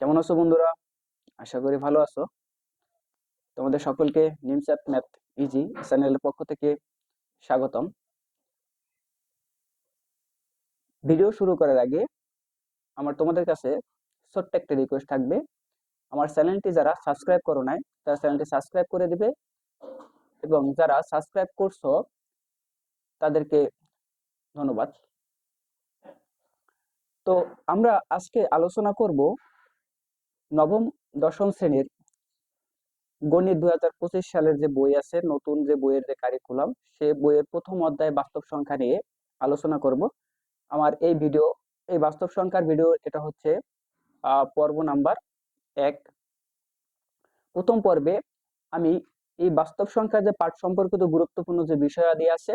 কেমন আছো বন্ধুরা? আশা করি ভালো আছো। তোমাদের সকলকে নিমস্যাট ম্যাথ ইজি চ্যানেলের পক্ষ থেকে স্বাগতম। ভিডিও শুরু করার আগে আমার তোমাদের কাছে ছোট্ট একটা রিকোয়েস্ট থাকবে। আমার চ্যানেলটি যারা সাবস্ক্রাইব করো নাই, তারা চ্যানেলটি সাবস্ক্রাইব করে দিবে এবং যারা সাবস্ক্রাইব করছ, তাদেরকে ধন্যবাদ। তো আমরা আজকে আলোচনা করব নবম, দশম শ্রেণির গণিত দুই হাজার পঁচিশ সালের যে বই আছে, নতুন যে বইয়ের যে কারিকুলাম সে বইয়ের প্রথম অধ্যায় বাস্তব সংখ্যা নিয়ে আলোচনা করব। আমার এই ভিডিও এই বাস্তব সংখ্যার ভিডিও এটা হচ্ছে পর্ব নাম্বার এক। প্রথম পর্বে আমি এই বাস্তব সংখ্যার যে পাঠ সম্পর্কিত গুরুত্বপূর্ণ যে বিষয়াদি আছে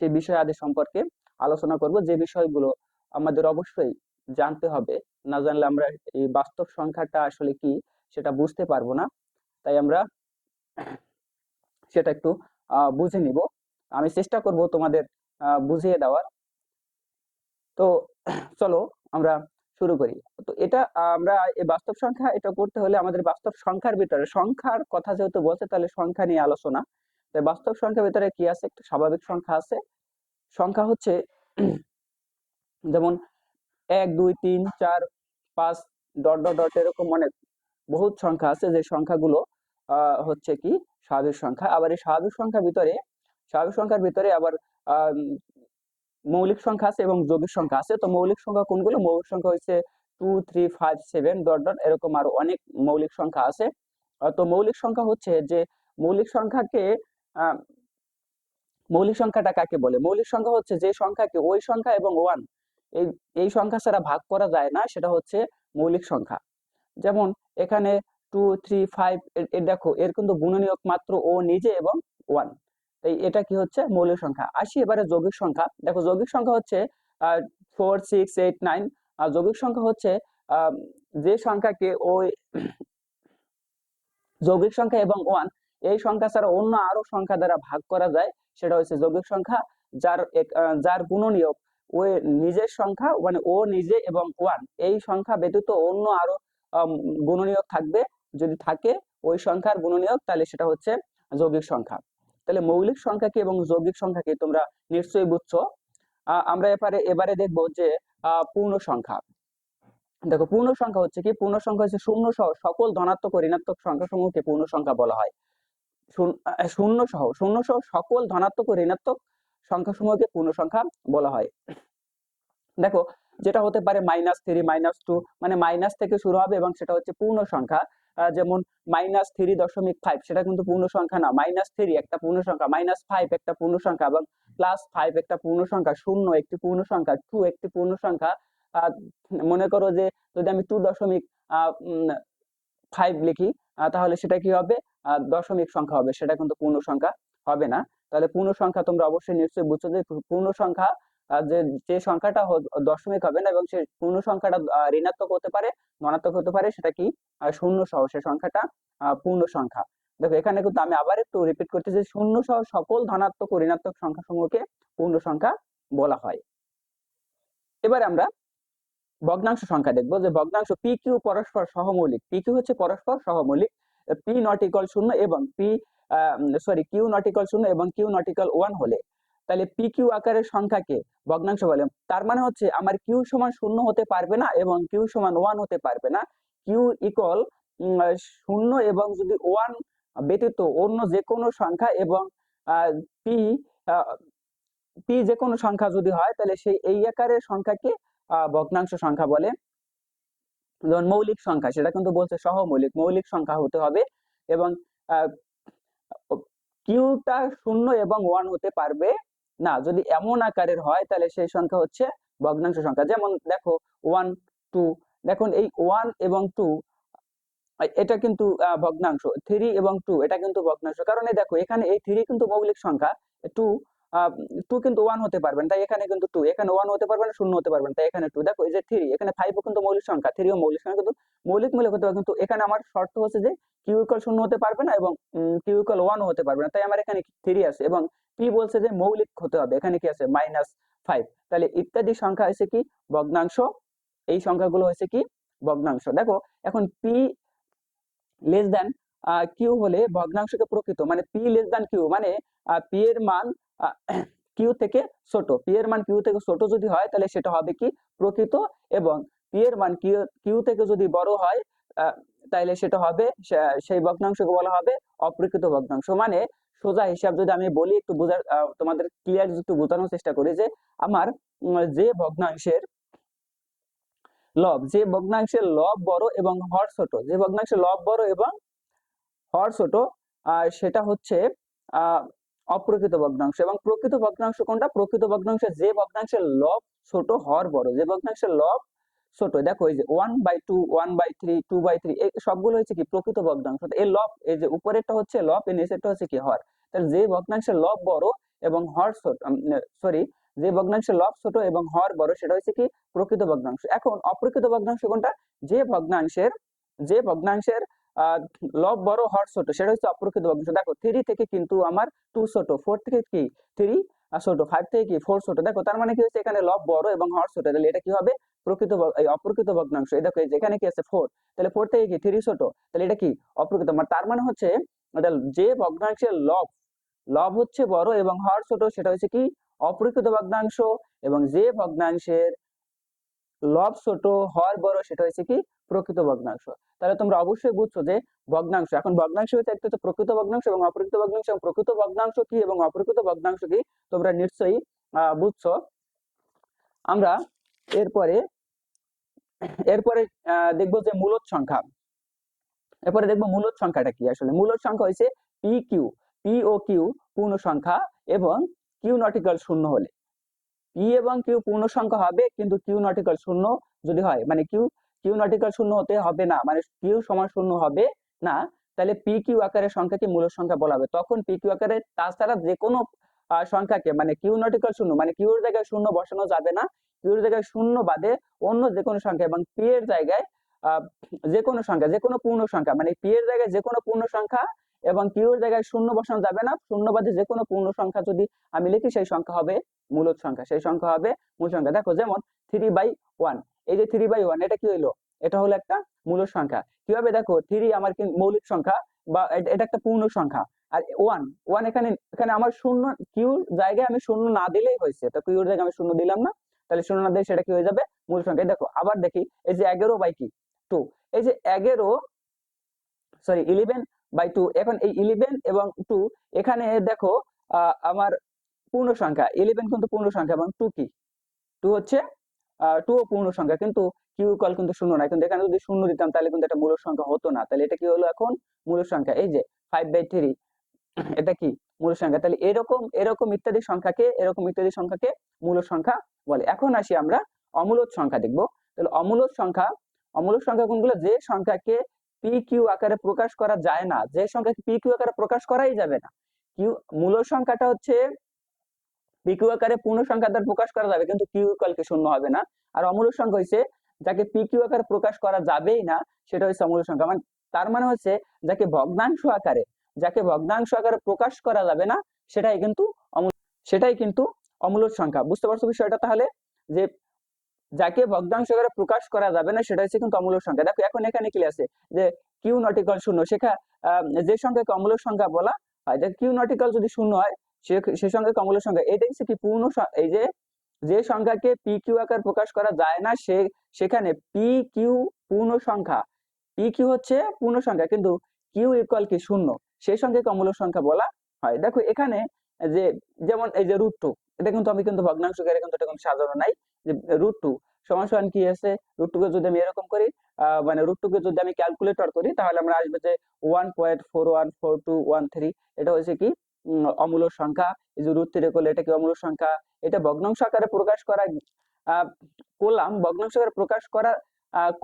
সেই বিষয়াদি সম্পর্কে আলোচনা করব। যে বিষয়গুলো আমাদের অবশ্যই জানতে হবে। না জানলে আমরা এই বাস্তব সংখ্যাটা আসলে কি সেটা বুঝতে পারব না। তাই আমরা সেটা একটু বুঝে নিব। আমি চেষ্টা করব তোমাদের বুঝিয়ে দেওয়ার। তো চলো আমরা শুরু করি। তো এটা আমরা এই বাস্তব সংখ্যা, এটা করতে হলে আমাদের বাস্তব সংখ্যার ভিতরে, সংখ্যার কথা যেহেতু বলছে, তাহলে সংখ্যা নিয়ে আলোচনা। তাই বাস্তব সংখ্যার ভিতরে কি আছে? একটু স্বাভাবিক সংখ্যা আছে। সংখ্যা হচ্ছে, যেমন এক, দুই, তিন, চার, পাঁচ, ডট ডট ডট এরকম অনেক বহুত সংখ্যা আছে যে সংখ্যাগুলো হচ্ছে কি স্বাভাবিক সংখ্যা। আবার এই স্বাভাবিক সংখ্যার ভিতরে স্বাভাবিক সংখ্যার ভিতরে আবার মৌলিক সংখ্যা আছে এবং যৌগিক সংখ্যা আছে। তো মৌলিক সংখ্যা কোনগুলো? মৌলিক সংখ্যা হচ্ছে two three five seven dot dot এরকম আরও অনেক মৌলিক সংখ্যা আছে। তো মৌলিক সংখ্যা হচ্ছে যে মৌলিক সংখ্যাকে মৌলিক সংখ্যাটা কাকে বলে? মৌলিক সংখ্যা হচ্ছে যে সংখ্যাকে ওই সংখ্যা এবং ওয়ান এই এই সংখ্যা ছাড়া ভাগ করা যায় না, সেটা হচ্ছে মৌলিক সংখ্যা। যেমন এখানে টু থ্রি ফাইভ দেখো, এর কিন্তু গুণনীয়ক মাত্র ও, নিজে এবং ওয়ান এই এটা কি হচ্ছে? মৌলিক সংখ্যা। আসি এবারে যৌগিক সংখ্যা। দেখো যৌগিক সংখ্যা হচ্ছে ফোর সিক্স এইট নাইন আর যৌগিক সংখ্যা হচ্ছে যে সংখ্যাকে ওই যৌগিক সংখ্যা এবং ওয়ান এই সংখ্যা ছাড়া অন্য আরও সংখ্যা দ্বারা ভাগ করা যায়, সেটা হচ্ছে যৌগিক সংখ্যা, যার যার গুণনীয়ক ওই নিজের সংখ্যা মানে ও নিজে এবং ওয়ান এই সংখ্যা ব্যতীত অন্য আরও গুণনীয়ক থাকবে। যদি থাকে ওই সংখ্যার গুণনীয়ক, তাহলে সেটা হচ্ছে যৌগিক সংখ্যা। তাহলে মৌলিক সংখ্যা কি এবং যৌগিক সংখ্যা কি তোমরা নিশ্চয়ই বুঝছ। আমরা এবারে এবারে দেখব যে পূর্ণ সংখ্যা। দেখো, পূর্ণ সংখ্যা হচ্ছে কি? পূর্ণ সংখ্যা হচ্ছে শূন্য সহ, সকল ধনাত্মক ও ঋণাত্মক সংখ্যা সমূহকে পূর্ণ সংখ্যা বলা হয়। শূন্য সহ শূন্য সহ সকল ধনাত্মক ও ঋণাত্মক সংখ্যা সমূহকে পূর্ণ সংখ্যা বলা হয়। দেখো, যেটা হতে পারে মাইনাস থ্রি মাইনাস টু মানে মাইনাস থেকে শুরু হবে এবং সেটা হচ্ছে পূর্ণ সংখ্যা যেমন মাইনাস থ্রি দশমিক ফাইভ সেটা কিন্তু পূর্ণ সংখ্যা না। মাইনাস থ্রি একটা পূর্ণ সংখ্যা মাইনাস ফাইভ একটা পূর্ণ সংখ্যা এবং প্লাস ফাইভ একটা পূর্ণ সংখ্যা শূন্য একটি পূর্ণ সংখ্যা টু একটি পূর্ণ সংখ্যা মনে করো যে যদি আমি টু দশমিক ফাইভ লিখি তাহলে সেটা কি হবে? দশমিক সংখ্যা হবে, সেটা কিন্তু পূর্ণ সংখ্যা হবে না। তাহলে পূর্ণ সংখ্যা তোমরা অবশ্যই নিশ্চয়ই বুঝছ যে পূর্ণ সংখ্যা যে যে সংখ্যাটা দশমিক হবে না এবং সেই পূর্ণ সংখ্যাটা ঋণাত্মক হতে পারে, ধনাত্মক হতে পারে, সেটা কি? শূন্য সহ, সে সংখ্যাটা পূর্ণ সংখ্যা দেখো, এখানে কিন্তু আমি আবার একটু রিপিট করতেছি শূন্য সহ সকল ধনাত্মক ও ঋণাত্মক সংখ্যা সমূহকে পূর্ণ সংখ্যা বলা হয়। এবার আমরা ভগ্নাংশ সংখ্যা দেখব যে ভগ্নাংশ পি কিউ পরস্পর সহমৌলিক। পি কিউ হচ্ছে পরস্পর সহমৌলিক। পি নট ইকল শূন্য এবং P sorry Q not equal শূন্য এবং কিউ নট ইকল ওয়ান হলে, তাহলে পি কিউ আকারের সংখ্যাকে ভগ্নাংশ বলে, তার মানে হচ্ছে আমার কিউ সমান শূন্য হতে পারবে না এবং কিউ সমান ওয়ান হতে পারবে না। কিউ ইকল শূন্য এবং যদি ওয়ান ব্যতীত অন্য যে কোনো সংখ্যা এবং পি পি যে কোনো সংখ্যা যদি হয়, তাহলে সেই এই আকারের সংখ্যাকে ভগ্নাংশ সংখ্যা বলে। যেমন মৌলিক সংখ্যা, সেটা কিন্তু বলছে সহমৌলিক, মৌলিক সংখ্যা হতে হবে এবং কিউটা শূন্য এবং ওয়ান হতে পারবে না। যদি এমন আকারের হয়, তাহলে সেই সংখ্যা হচ্ছে ভগ্নাংশ সংখ্যা। যেমন দেখো ওয়ান টু দেখুন এই ওয়ান এবং টু এটা কিন্তু ভগ্নাংশ। থ্রি এবং টু এটা কিন্তু ভগ্নাংশ। কারণ দেখো, এখানে এই থ্রি কিন্তু মৌলিক সংখ্যা। টু টু কিন্তু ওয়ান হতে পারবেন। তাই এখানে কিন্তু টু এখানে ওয়ান হতে পারবেন, শূন্য হতে পারবেন। তাই এখানে টু দেখো এই যে থ্রি এখানে ফাইভও কিন্তু মৌলিক সংখ্যা থ্রিও মৌলিক সংখ্যা। কিন্তু মৌলিক মৌলিক হতে পারে, কিন্তু এখানে আমার শর্ত হচ্ছে যে কিউ ইকুয়াল শূন্য হতে পারবে না এবং কিউ ইকুয়াল ওয়ানও হতে পারবে না। তাই আমার এখানে থ্রি আছে এবং পি বলছে যে মৌলিক হতে হবে। এখানে কি আছে? মাইনাস ফাইভ তাহলে ইত্যাদি সংখ্যা হয়েছে কি? ভগ্নাংশ। এই সংখ্যাগুলো হয়েছে কি? ভগ্নাংশ। দেখো, এখন পি লেস দেন কিউ হলে ভগ্নাংশকে প্রকৃত মানে পি লেস দেন কিউ মানে পি এর মান কিউ থেকে ছোট পি এর মান কিউ থেকে ছোট যদি হয়, তাহলে সেটা হবে কি? প্রকৃত এবং পি এর মান কিউ কিউ থেকে যদি বড় হয় তাইলে সেটা হবে সেই ভগ্নাংশকে বলা হবে অপ্রকৃত ভগ্নাংশ। মানে সোজা হিসাব যদি আমি বলি, একটু বোঝার তোমাদের ক্লিয়ার একটু বোঝানোর চেষ্টা করি যে আমার যে ভগ্নাংশের লব, যে ভগ্নাংশের লব বড় এবং হর ছোট, যে ভগ্নাংশের লব বড় এবং হর ছোট সেটা হচ্ছে, আহ অপ্রকৃত ভগ্নাংশ। এবং প্রকৃত ভগ্নাংশ কোনটা? প্রকৃত ভগ্নাংশ যে ভগ্নাংশের লব ছোট হর বড় যে ভগ্নাংশের লব ছোট, দেখো এই যে one by two one by three two by three এই সবগুলো হচ্ছে কি? প্রকৃত ভগ্নাংশ। এই লব, এই যে উপরেরটা হচ্ছে লব এর নিচেরটা হচ্ছে কি? হর। তাহলে যে ভগ্নাংশের লব বড় এবং হর ছোট সরি যে ভগ্নাংশের লব ছোট এবং হর বড়, সেটা হচ্ছে কি? প্রকৃত ভগ্নাংশ। এখন অপ্রকৃত ভগ্নাংশ কোনটা? যে ভগ্নাংশের যে ভগ্নাংশের লব বড় হর ছোট, সেটা হচ্ছে অপ্রকৃত ভগ্নাংশ দেখো থ্রি থেকে কিন্তু আমার টু ছোট ফোর থেকে কি? থ্রি ছোট ফাইভ থেকে কি? ফোর ছোট। দেখো, তার মানে কি হচ্ছে এখানে লব বড় এবং হর ছোট। তাহলে এটা কি হবে? প্রকৃত অপ্রকৃত ভগ্নাংশ দেখো কি আছে? ফোর তাহলে ফোর থেকে কি? থ্রি ছোট। তাহলে এটা কি? অপ্রকৃত মানে তার মানে হচ্ছে যে ভগ্নাংশের লব লব হচ্ছে বড় এবং হর ছোট, সেটা হচ্ছে কি? অপ্রকৃত ভগ্নাংশ এবং যে ভগ্নাংশের লব ছোট হর বড় সেটা হচ্ছে কি? প্রকৃত ভগ্নাংশ। তাহলে তোমরা অবশ্যই বুঝছ যে ভগ্নাংশ, এখন ভগ্নাংশ হচ্ছে একটা প্রকৃত ভগ্নাংশ এবং অপ্রকৃত ভগ্নাংশ, এবং প্রকৃত ভগ্নাংশ কি এবং অপ্রকৃত ভগ্নাংশ কি তোমরা নিশ্চয়ই বুঝছ। আমরা এরপরে এরপরে দেখব যে মূলদ সংখ্যা। এরপরে দেখব মূলদ সংখ্যাটা কি আসলে। মূলদ সংখ্যা হয়েছে পি কিউ পি ও কিউ পূর্ণ সংখ্যা এবং কিউ নটিক্যাল শূন্য হলে। পি এবং কিউ পূর্ণ সংখ্যা হবে, কিন্তু কিউ নটিক্যাল শূন্য যদি হয় মানে কিউ কিউ নটিক্যাল শূন্য হতে হবে না মানে কিউ সমান শূন্য হবে না, তাহলে পি কিউ আকারের সংখ্যাকে মূল সংখ্যা বলা হবে। তখন পি কিউ আকারের, তাছাড়া যে কোনো সংখ্যাকে মানে কিউ নটিক্যাল শূন্য মানে কিউর জায়গায় শূন্য বসানো যাবে না কিউর জায়গায় শূন্য বাদে অন্য যে কোনো সংখ্যা, এবং পি এর জায়গায় যে কোনো সংখ্যা যে কোনো পূর্ণ সংখ্যা মানে পি এর জায়গায় যে কোনো পূর্ণ সংখ্যা এবং কিউর জায়গায় শূন্য বসানো যাবে না। শূন্য বাদে যে কোনো পূর্ণ সংখ্যা যদি আমি লিখি, সেই সংখ্যা হবে মূলদ সংখ্যা। সেই সংখ্যা হবে মূল সংখ্যা। দেখো, যেমন থ্রি বাই ওয়ান এই যে থ্রি বাই ওয়ান এটা কি হইল এটা হলো একটা মূল সংখ্যা। কীভাবে? দেখো থ্রি আমার কি মৌলিক সংখ্যা বা এটা একটা পূর্ণ সংখ্যা। আর ওয়ান ওয়ান এখানে এখানে আমার শূন্য কিউর জায়গায় আমি শূন্য না দিলেই হয়েছে। তো কিউর জায়গায় আমি শূন্য দিলাম না। তাহলে শূন্য না দিলে সেটা কি হয়ে যাবে? মূল সংখ্যা। দেখো, আবার দেখি, এই যে এগারো বাই কি? টু এই যে এগারো সরি ইলেভেন বাই টু এখন এই ইলেভেন এবং টু এখানে দেখো আমার পূর্ণ সংখ্যা ইলেভেন কিন্তু পূর্ণ সংখ্যা এবং টু কি? টু হচ্ছে টু ও পূর্ণ সংখ্যা কিন্তু কিউ কল কিন্তু শূন্য না কিন্তু এখানে যদি শূন্য দিতাম, তাহলে কিন্তু এটা মূল সংখ্যা হতো না। তাহলে এটা কি হলো এখন? মূল সংখ্যা। এই যে ফাইভ বাই থ্রি এটা কি? মূল সংখ্যা। তাহলে এরকম এরকম ইত্যাদি সংখ্যাকে, এরকম ইত্যাদি সংখ্যাকে মূল সংখ্যা বলে। এখন আসি আমরা অমূলত সংখ্যা দেখব। তাহলে অমূলদ সংখ্যা অমূলদ সংখ্যা কোনগুলো যে সংখ্যাকে পি কিউ আকারে প্রকাশ করা যায় না, যে সংখ্যাকে পি কিউ আকারে প্রকাশ করাই যাবে না। কিউ মূল সংখ্যাটা হচ্ছে পি কিউ আকারে পূর্ণ সংখ্যা দ্বারা প্রকাশ করা যাবে, কিন্তু কিউ ইকুয়ালকে শূন্য হবে না। আর অমূল সংখ্যা হচ্ছে যাকে পি কিউ আকারে প্রকাশ করা যাবেই না, সেটা হচ্ছে অমূল সংখ্যা। মানে তার মানে হচ্ছে যাকে ভগ্নাংশ আকারে, যাকে ভগ্নাংশ আকারে প্রকাশ করা যাবে না, সেটাই কিন্তু সেটাই কিন্তু অমূলদ সংখ্যা। বুঝতে পারছ বিষয়টা তাহলে? যে যাকে ভগ্নাংশ আকারে প্রকাশ করা যাবে না, সেটা হচ্ছে কিন্তু অমূলদ সংখ্যা। দেখো, এখন এখানে কি আছে? যে কিউ নটিক্যাল শূন্য, সেখা যে সংখ্যাকে অমূলদ সংখ্যা বলা হয়, যে কিউ নটিক্যাল যদি শূন্য হয়, সে সে সংখ্যাকে অমূলদ সংখ্যা, এটা হচ্ছে কি পূর্ণ এই যে যে সংখ্যাকে পি কিউ আকার প্রকাশ করা যায় না, সে, সেখানে পি কিউ পূর্ণ সংখ্যা পি কিউ হচ্ছে পূর্ণ সংখ্যা, কিন্তু কিউ ইকুয়াল কি শূন্য? সেই সংখ্যাকে অমূলদ সংখ্যা বলা হয়। দেখো, এখানে যে, যেমন এই যে রুট টু এটা কিন্তু আমি কিন্তু ভগ্নাংশ আকারে কিন্তু এটা কোনো সাজানো নাই। যে রুট টু সমান সমান কি আছে? রুট টুকে যদি আমি এরকম করি মানে রুট টুকে যদি আমি ক্যালকুলেটর করি তাহলে আমরা আসবে যে one point four one four two one three এটা হচ্ছে কি? উম, অমূলদ সংখ্যা। এই যে রুট থ্রি করলে এটা কি অমূলদ সংখ্যা? এটা ভগ্নাংশ আকারে প্রকাশ করা করলাম। ভগ্নাংশ আকারে প্রকাশ করা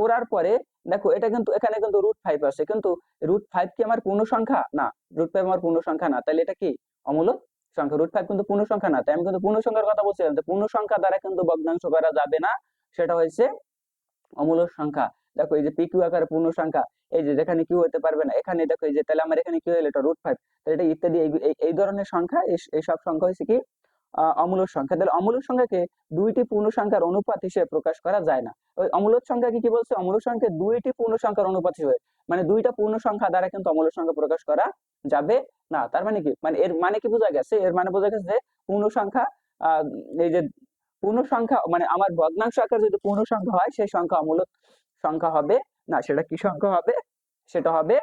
করার পরে দেখো এটা কিন্তু এখানে কিন্তু রুট ফাইভ আছে। কিন্তু রুট ফাইভ কি আমার পূর্ণ সংখ্যা? না রুট ফাইভ আমার পূর্ণ সংখ্যা না। তাহলে এটা কি? অমূলক সংখ্যা রুট ফাইভ কিন্তু পূর্ণ সংখ্যা না, তাই আমি কিন্তু পূর্ণ সংখ্যার কথা বলছিলাম। পূর্ণ সংখ্যা দ্বারা কিন্তু ভগ্নাংশ করা যাবে না, সেটা হয়েছে অমূল সংখ্যা। দেখো এই যে পি কিউ আকারে পূর্ণ সংখ্যা এই যে যেখানে কিউ হতে পারবে না, এখানে দেখো এই যে, তাহলে আমার এখানে কি হলো এটা রুট ফাইভ তাহলে এটা ইত্যাদি, এই- ধরনের সংখ্যা, এই- সব সংখ্যা হচ্ছে কি? আহ, অমূলক সংখ্যা। তাহলে অমূলক সংখ্যাকে দুইটি পূর্ণ সংখ্যার অনুপাত হিসেবে প্রকাশ করা যায় না। ওই অমূলক সংখ্যাকে কি বলছে? অমূলক সংখ্যা দুইটি পূর্ণ সংখ্যার অনুপাত হিসেবে মানে দুইটা পূর্ণ সংখ্যা দ্বারা কিন্তু অমূলক সংখ্যা প্রকাশ করা যাবে না। তার মানে কি? মানে এর মানে কি বোঝা গেছে? এর মানে বোঝা গেছে যে পূর্ণ সংখ্যা এই যে পূর্ণ সংখ্যা মানে আমার ভগ্নাংশ আকার যদি পূর্ণ সংখ্যা হয় সেই সংখ্যা অমূলক সংখ্যা হবে না। সেটা কি সংখ্যা হবে? সেটা হবে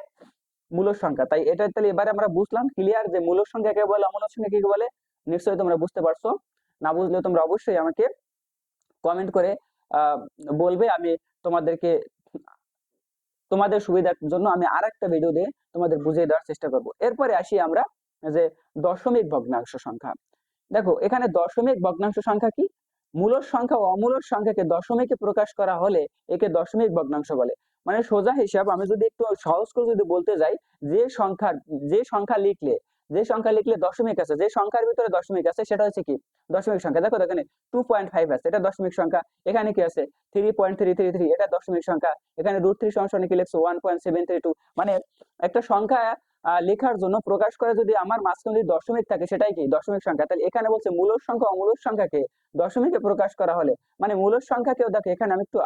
মূলক সংখ্যা। তাই এটা তাহলে এবারে আমরা বুঝলাম ক্লিয়ার যে মূলক সংখ্যা কে বলে অমূলক সংখ্যা কি বলে? নিশ্চয়ই তোমরা বুঝতে পারছ। না বুঝলে তোমরা অবশ্যই আমাকে কমেন্ট করে বলবে। আমি তোমাদেরকে, তোমাদের সুবিধার জন্য আমি আর একটা ভিডিও দিয়ে তোমাদের বুঝিয়ে দেওয়ার চেষ্টা করব। এরপরে আসি আমরা যে দশমিক ভগ্নাংশ সংখ্যা। দেখো, এখানে দশমিক ভগ্নাংশ সংখ্যা কি? মূলক সংখ্যা ও অমূলক সংখ্যাকে দশমিকে প্রকাশ করা হলে একে দশমিক ভগ্নাংশ বলে। মানে সোজা হিসাব, আমি যদি একটু সহজ করে যদি বলতে যাই, যে সংখ্যা যে সংখ্যা লিখলে যে সংখ্যা লিখলে দশমিক আছে, যে সংখ্যার ভিতরে দশমিক আছে, সেটা হচ্ছে কি? দশমিক সংখ্যা। দেখো এখানে টু পয়েন্ট ফাইভ আছে, এটা দশমিক সংখ্যা। এখানে কি আছে? Three point three three three এটা দশমিক সংখ্যা। এখানে রুট থ্রি সংখ্যা কি লিখছো? One point seven three two মানে একটা সংখ্যা লেখার জন্য প্রকাশ করে যদি আমার মাঝখানে যদি দশমিক থাকে, সেটাই কি? দশমিক সংখ্যা। তাহলে এখানে বলছে মূলক সংখ্যা, অমূলক সংখ্যাকে দশমিকে প্রকাশ করা হলে। মানে মূলক সংখ্যাকেও দেখো, এখানে আমি একটু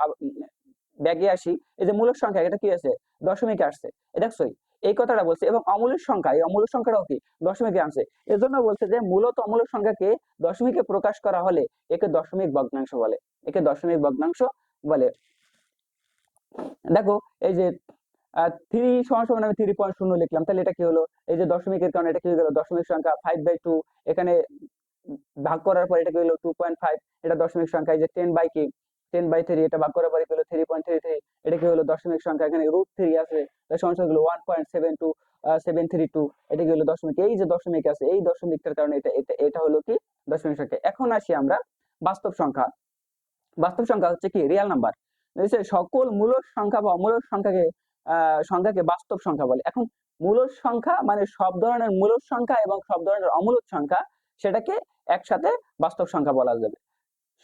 ব্যাগে আসি, এই যে মূলক সংখ্যা, এটা কি আছে? দশমিকে আসছে। এ দেখছোই এই কথাটা বলছে এবং অমূলক সংখ্যা, এই অমূলক সংখ্যাটাও কি? দশমিকে আনছে। এজন্য বলছে যে মূলত অমূলক সংখ্যাকে দশমিকে প্রকাশ করা হলে একে দশমিক ভগ্নাংশ বলে। একে দশমিক ভগ্নাংশ বলে। দেখো, এই যে থ্রি সমান সমান আমি থ্রি পয়েন্ট শূন্য লিখলাম, তাহলে এটা কি হলো? এই যে দশমিকের কারণে এটা কি হয়ে গেল? দশমিক সংখ্যা ফাইভ বাই টু এখানে ভাগ করার পর এটা কি হলো? টু পয়েন্ট ফাইভ এটা দশমিক সংখ্যা, এই যে টেন বাই কি টেন বাই থ্রি এটা ভাগ করার পরে কি হলো থ্রি পয়েন্ট থ্রি থ্রি এটা কি হলো দশমিক সংখ্যা? এখানে রুট থ্রি আছে সমস্যা হলো one point seven two seven three two এটা কি হলো দশমিক? এই যে দশমিক আছে, এই দশমিকটার কারণে এটা এটা এটা হলো কি? দশমিক সংখ্যা। এখন আসি আমরা বাস্তব সংখ্যা। বাস্তব সংখ্যা হচ্ছে কি? রিয়াল নাম্বার সকল মূলক সংখ্যা বা অমূলক সংখ্যাকে সংখ্যাকে বাস্তব সংখ্যা বলে। এখন মূলক সংখ্যা মানে সব ধরনের মূলক সংখ্যা এবং সব ধরনের অমূলক সংখ্যা, সেটাকে একসাথে বাস্তব সংখ্যা বলা যাবে।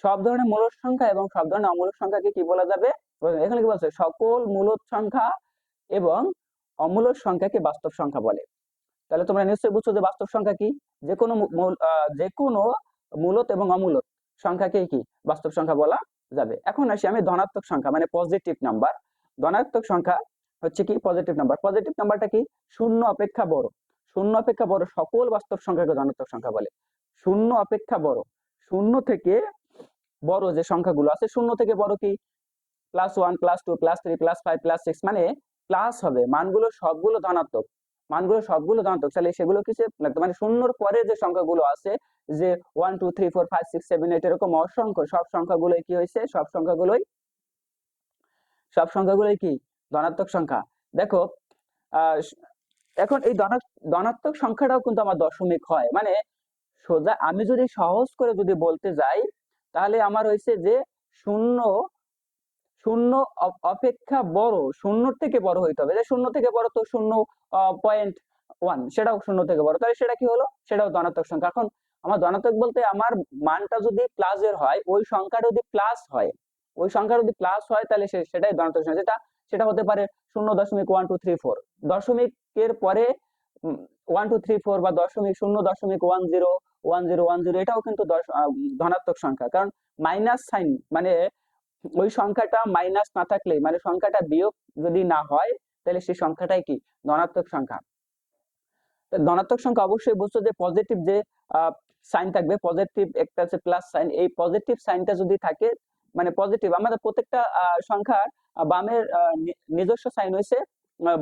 সব ধরনের মূলক সংখ্যা এবং সব ধরনের অমূলক সংখ্যাকে কি বলা যাবে? এখানে কি বলছে? সকল মূলক সংখ্যা এবং অমূলক সংখ্যাকে বাস্তব সংখ্যা বলে। তাহলে তোমরা নিশ্চয়ই বুঝছ যে বাস্তব সংখ্যা কি? যে কোনো যে কোনো মূলত এবং অমূলক সংখ্যাকে কি? বাস্তব সংখ্যা বলা যাবে। এখন আসি আমি ধনাত্মক সংখ্যা মানে পজিটিভ নাম্বার ধনাত্মক সংখ্যা হচ্ছে কি? পজিটিভ নাম্বার পজিটিভ নাম্বারটা কি? শূন্য অপেক্ষা বড়। শূন্য অপেক্ষা বড় সকল বাস্তব সংখ্যাকে ধনাত্মক সংখ্যা বলে। শূন্য অপেক্ষা বড়। শূন্য থেকে বড় যে সংখ্যাগুলো আছে, শূন্য থেকে বড় কি? Plus one plus two plus three plus five plus six মানে প্লাস হবে। মানগুলো সবগুলো ধনাত্মক। মানগুলো সবগুলো ধনাত্মক। তাহলে সেগুলো কিছু মানে শূন্যর পরে যে সংখ্যাগুলো আছে, যে one two three four five six seven eight এরকম অসংখ্য, সব সংখ্যাগুলোই কি হয়েছে? সব সংখ্যাগুলোই সব সংখ্যাগুলোই কি? ধনাত্মক সংখ্যা। দেখো এখন এই ধনা- ধনাত্মক সংখ্যাটাও কিন্তু আমার দশমিক হয়। মানে সোজা আমি যদি সহজ করে যদি বলতে যাই তাহলে আমার হয়েছে যে শূন্য শূন্য অপেক্ষা বড় শূন্য থেকে বড় হইতে হবে। শূন্য থেকে বড় তো শূন্য পয়েন্ট ওয়ান সেটাও শূন্য থেকে বড়। তাহলে সেটা কি হলো? সেটাও ধনাত্মক সংখ্যা। এখন আমার ধনাত্মক বলতে আমার মানটা যদি প্লাসের হয়, ওই সংখ্যাটা যদি প্লাস হয়, ওই সংখ্যা যদি প্লাস হয়, তাহলে সেটাই ধনাত্মক সংখ্যা। যেটা, সেটা হতে পারে শূন্য দশমিক ওয়ান টু থ্রি ফোর দশমিকের পরে ওয়ান টু থ্রি ফোর বা দশমিক শূন্য দশমিক one zero one zero one zero এটাও কিন্তু ধনাত্মক সংখ্যা। কারণ মাইনাস সাইন মানে ওই সংখ্যাটা মাইনাস না থাকলে মানে সংখ্যাটা বিয়োগ যদি না হয়, তাহলে সেই সংখ্যাটাই কি? ধনাত্মক সংখ্যা। ধনাত্মক সংখ্যা অবশ্যই বুঝছ যে পজিটিভ যে সাইন থাকবে পজিটিভ একটা আছে প্লাস সাইন এই পজিটিভ সাইনটা যদি থাকে মানে পজিটিভ আমাদের প্রত্যেকটা সংখ্যার বামের নিজস্ব সাইন হয়েছে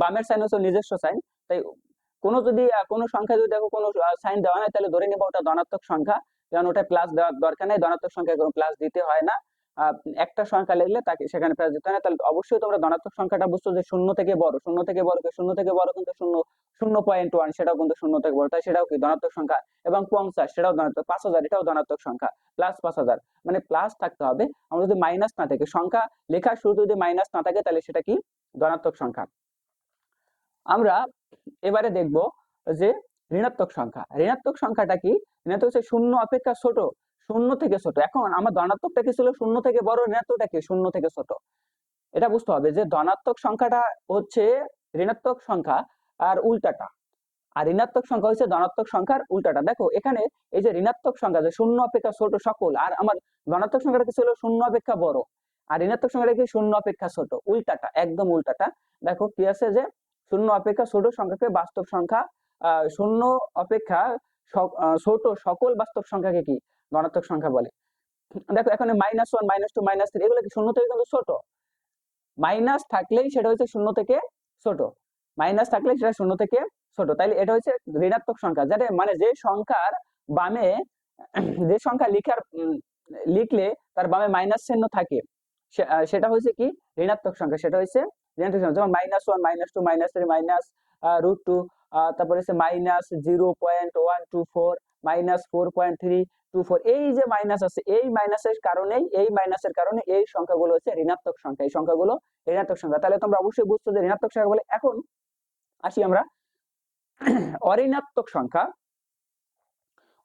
বামের সাইন হচ্ছে নিজস্ব সাইন তাই কোনো যদি, কোনো সংখ্যা যদি দেখো কোনো সাইন দেওয়া হয়, তাহলে ধরে নিবো ওটা ধনাত্মক সংখ্যা। কারণ ওটা প্লাস দেওয়ার দরকার নেই, ধনাত্মক সংখ্যায় কোনো প্লাস দিতে হয় না। একটা সংখ্যা লিখলে তাকে সেখানে প্লাস দিতে হয় না। তাহলে অবশ্যই তোমরা ধনাত্মক সংখ্যাটা বুঝছ যে শূন্য থেকে বড়, শূন্য থেকে বড় শূন্য থেকে বড় কিন্তু শূন্য শূন্য পয়েন্ট ওয়ান সেটাও কিন্তু শূন্য থেকে বড়। তাই সেটাও কি? ধনাত্মক সংখ্যা। এবং পঞ্চাশ, সেটাও ধনাত্মক, পাঁচ হাজার, এটাও ধনাত্মক সংখ্যা। প্লাস পাঁচ হাজার। মানে প্লাস থাকতে হবে। আমরা যদি মাইনাস না থাকে, সংখ্যা লেখার শুরুতে যদি মাইনাস না থাকে, তাহলে সেটা কি? ধনাত্মক সংখ্যা। আমরা এবারে দেখব যে ঋণাত্মক সংখ্যা। ঋণাত্মক সংখ্যাটা কি? ঋণাত্মক হচ্ছে শূন্য অপেক্ষা ছোট, শূন্য থেকে ছোট। এখন আমার ধনাত্মকটা কি ছিল? শূন্য থেকে বড়, ঋণাত্মকটা কি? শূন্য থেকে ছোট। এটা বুঝতে হবে যে ধনাত্মক সংখ্যাটা হচ্ছে ঋণাত্মক সংখ্যা আর উল্টাটা। আর ঋণাত্মক সংখ্যা হচ্ছে ধনাত্মক সংখ্যার উল্টাটা। দেখো, এখানে এই যে ঋণাত্মক সংখ্যা যে শূন্য অপেক্ষা ছোট সকল, আর আমার ধনাত্মক সংখ্যাটা কি ছিল? শূন্য অপেক্ষা বড়। আর ঋণাত্মক সংখ্যাটা কি? শূন্য অপেক্ষা ছোট, উল্টাটা, একদম উল্টাটা। দেখো কি আছে যে শূন্য অপেক্ষা, ছোট সংখ্যাকে বাস্তব সংখ্যা শূন্য অপেক্ষা ছোট সকল বাস্তব সংখ্যাকে কি? ধনাত্মক সংখ্যা বলে। দেখো এখানে minus one minus two minus three এগুলো শূন্য থেকে কিন্তু ছোট? মাইনাস থাকলেই সেটা হচ্ছে শূন্য থেকে ছোট। মাইনাস থাকলে সেটা শূন্য থেকে ছোট। তাইলে এটা হচ্ছে ঋণাত্মক সংখ্যা। যেটা মানে যে সংখ্যার বামে, যে সংখ্যা লিখার লিখলে তার বামে মাইনাস চিহ্ন থাকে সেটা হচ্ছে কি? ঋণাত্মক সংখ্যা। সেটা হচ্ছে সংখ্যা যেমন minus one minus two minus three minus root two তারপরে minus zero point one two four minus four point three two four এই যে মাইনাস আছে, এই মাইনাসের কারণেই, এই মাইনাসের কারণে এই সংখ্যাগুলো হচ্ছে ঋণাত্মক সংখ্যা। এই সংখ্যাগুলো ঋণাত্মক সংখ্যা। তাহলে তোমরা অবশ্যই বুঝছ যে ঋণাত্মক সংখ্যা বলে এখন আসি আমরা। অঋণাত্মক সংখ্যা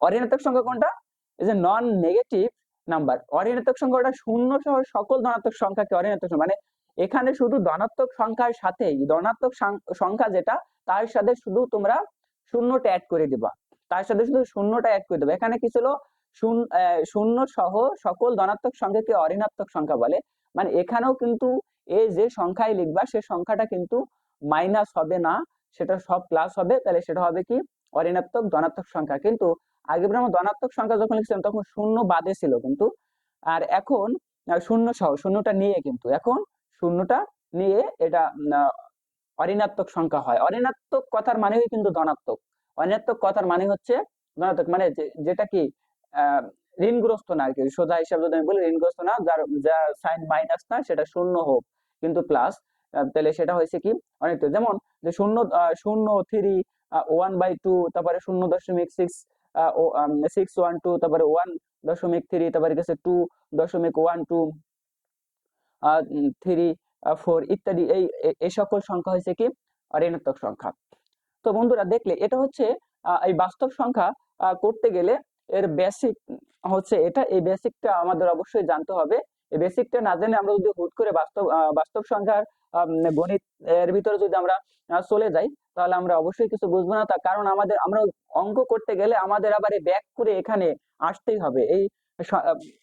অঋণাত্মক সংখ্যা কোনটা? এই যে নন নেগেটিভ নাম্বার অঋণাত্মক সংখ্যাটা শূন্য সহ সকল ধনাত্মক সংখ্যাকে অঋণাত্মক মানে এখানে শুধু ধনাত্মক সংখ্যার সাথেই, ধনাত্মক সংখ্যা যেটা, তার সাথে শুধু তোমরা শূন্যটা অ্যাড করে দিবা। তার সাথে শুধু শূন্যটা অ্যাড করে দেবে। এখানে কি ছিল? শূন্য সহ সকল ধনাত্মক সংখ্যাকে অঋণাত্মক সংখ্যা বলে। মানে এখানেও কিন্তু এই যে সংখ্যায় লিখবা, সে সংখ্যাটা কিন্তু মাইনাস হবে না, সেটা সব প্লাস হবে। তাহলে সেটা হবে কি? অঋণাত্মক ধনাত্মক সংখ্যা। কিন্তু আগে আমরা ধনাত্মক সংখ্যা যখন লিখছিলাম, তখন শূন্য বাদে ছিল কিন্তু। আর এখন, শূন্য সহ, শূন্যটা নিয়ে কিন্তু। এখন শূন্যটা নিয়ে এটা অঋণাত্মক সংখ্যা হয়। অঋণাত্মক কথার মানে কিন্তু ধনাত্মক। অঋণাত্মক কথার মানে হচ্ছে ধনাত্মক মানে যেটা কি ঋণগ্রস্ত না আর কি সোজা হিসাব যদি আমি বলি, ঋণগ্রস্ত না, যার যার সাইন মাইনাস না, সেটা শূন্য হোক, কিন্তু প্লাস তাহলে সেটা হয়েছে কি অনেক যেমন যে শূন্য শূন্য থ্রি ওয়ান বাই টু, তারপরে শূন্য দশমিক সিক্স সিক্স ওয়ান টু, তারপরে ওয়ান দশমিক থ্রি, তারপরে গেছে টু দশমিক ওয়ান টু থ্রি ফোর ইত্যাদি এই এই সকল সংখ্যা হয়েছে কি? ঋণাত্মক সংখ্যা। তো বন্ধুরা দেখলে এটা হচ্ছে এই বাস্তব সংখ্যা করতে গেলে এর বেসিক হচ্ছে এটা। এই বেসিকটা আমাদের অবশ্যই জানতে হবে। এই বেসিকটা না জেনে আমরা যদি হুট করে বাস্তব বাস্তব সংখ্যার গণিত এর ভিতরে যদি আমরা চলে যাই, তাহলে আমরা অবশ্যই কিছু বুঝব না। তার কারণ আমাদের, আমরা অঙ্ক করতে গেলে আমাদের আবার ব্যাক করে এখানে আসতেই হবে। এই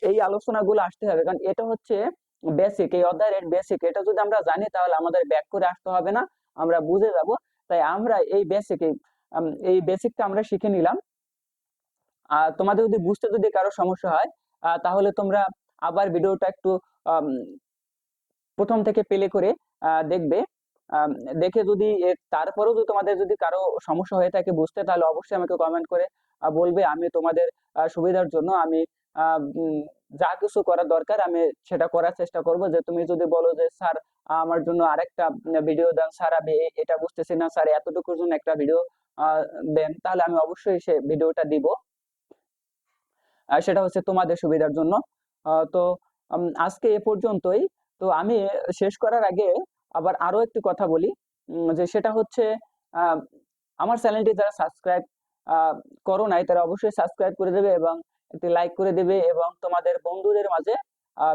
এই আলোচনাগুলো আসতে হবে। কারণ এটা হচ্ছে বেসিক এই অধ্যায়ের বেসিক এটা যদি আমরা জানি তাহলে আমাদের ব্যাক করে আসতে হবে না, আমরা বুঝে যাব। তাই আমরা এই বেসিক এই বেসিকটা আমরা শিখে নিলাম। আর তোমাদের যদি বুঝতে যদি কারও সমস্যা হয় তাহলে তোমরা আবার ভিডিওটা একটু প্রথম থেকে পেলে করে দেখবে। দেখে যদি তারপরেও যদি তোমাদের যদি কারও সমস্যা হয়ে থাকে বুঝতে, তাহলে অবশ্যই আমাকে কমেন্ট করে বলবে। আমি তোমাদের সুবিধার জন্য আমি যা কিছু করার দরকার, আমি সেটা করার চেষ্টা করব। যে তুমি যদি বলো যে, স্যার, আমার জন্য আরেকটা ভিডিও দেন, স্যার, আমি এটা বুঝতেছি না, স্যার, এতটুকুর জন্য একটা ভিডিও দেন, তাহলে আমি অবশ্যই সে ভিডিওটা দিব। সেটা হচ্ছে তোমাদের সুবিধার জন্য। তো আজকে এ পর্যন্তই। তো আমি শেষ করার আগে আবার আরও একটি কথা বলি যে সেটা হচ্ছে আমার চ্যানেলটি যারা সাবস্ক্রাইব করো নাই, তারা অবশ্যই সাবস্ক্রাইব করে দেবে এবং একটি লাইক করে দেবে এবং তোমাদের বন্ধুদের মাঝে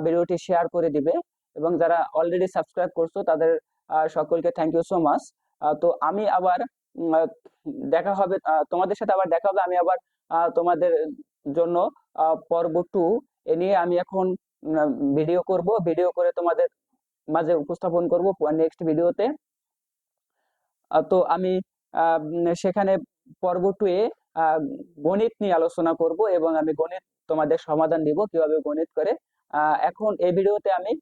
ভিডিওটি শেয়ার করে দিবে। এবং যারা অলরেডি সাবস্ক্রাইব করছ, তাদের সকলকে থ্যাংক ইউ সো মাচ তো আমি আবার দেখা হবে তোমাদের সাথে আবার দেখা হবে। আমি আবার তোমাদের জন্য পর্ব টু এ নিয়ে আমি এখন ভিডিও করব। ভিডিও করে তোমাদের মাঝে উপস্থাপন করব নেক্সট ভিডিওতে তো আমি সেখানে পর্ব টু এ গণিত নিয়ে আলোচনা করব এবং আমি গণিত তোমাদের সমাধান দিব কীভাবে গণিত করে। এখন এই ভিডিওতে আমি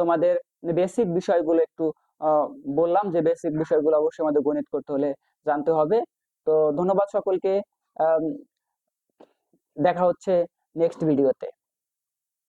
তোমাদের বেসিক বিষয়গুলো একটু বললাম যে বেসিক বিষয়গুলো অবশ্যই আমাদের গণিত করতে হলে জানতে হবে। তো ধন্যবাদ সকলকে দেখা হচ্ছে নেক্সট ভিডিওতে